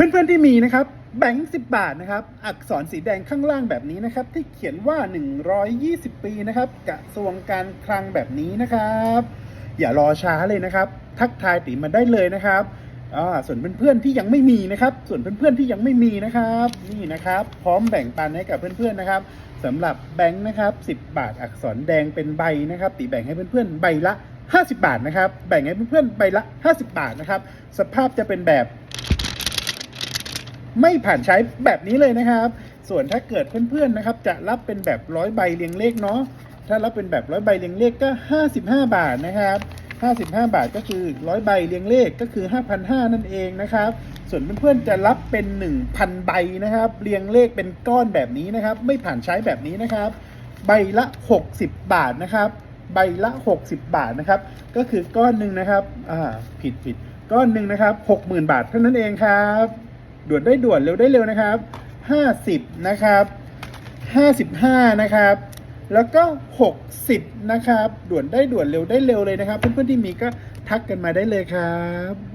เพื่อนๆที่มีนะครับแบงค์สิบาทนะครับ อักษรสีแดงข้างล่างแบบนี้นะครับ ที่เขียนว่า 120 ปีนะครับกระทรวงการคลังแบบนี้นะครับ อย่ารอช้าเลยนะครับ ทักทายติมาได้เลยนะครับอ่าส่วนเพื่อนๆที่ยังไม่มีนะครับ ส่วนเพื่อนๆที่ยังไม่มีนะครับ นี่นะครับ พร้อมแบ่งปันให้กับเพื่อนๆนะครับสำหรับแบงค์นะครับ10 บาทอักษรแดงเป็นใบนะครับ ติแบ่งให้เพื่อนๆใบละ 50 บาทนะครับ แบ่งให้เพื่อนๆใบละ 50 บาทนะครับ สภาพจะเป็นแบบ ไม่ผ่านใช้แบบนี้เลยนะครับ ส่วนถ้าเกิดเพื่อนๆนะครับ จะรับเป็นแบบร้อยใบเรียงเลขเนาะถ้ารับเป็นแบบร้อยใบเรียงเลขก็ 55 บาทนะครับ55 บาทก็คือร้อยใบเรียงเลขก็คือ 5,500 นั่นเองนะครับ ส่วนเพื่อนๆจะรับเป็น 1,000 ใบนะครับ เรียงเลขเป็นก้อนแบบนี้นะครับ ไม่ผ่านใช้แบบนี้นะครับ ใบละ 60 บาทนะครับ ใบละ 60 บาทนะครับ ก็คือก้อนหนึ่งนะครับ อ่า ผิดผิดก้อนหนึ่งนะครับ 60,000 บาทเท่านั้นเองครับ ด่วนได้ด่วนเร็วได้เร็วนะครับ 50 นะครับ 55 นะครับ แล้วก็ 60 นะครับ ด่วนได้ด่วนเร็วได้เร็วเลยนะครับ เพื่อนๆที่มีก็ทักกันมาได้เลยครับ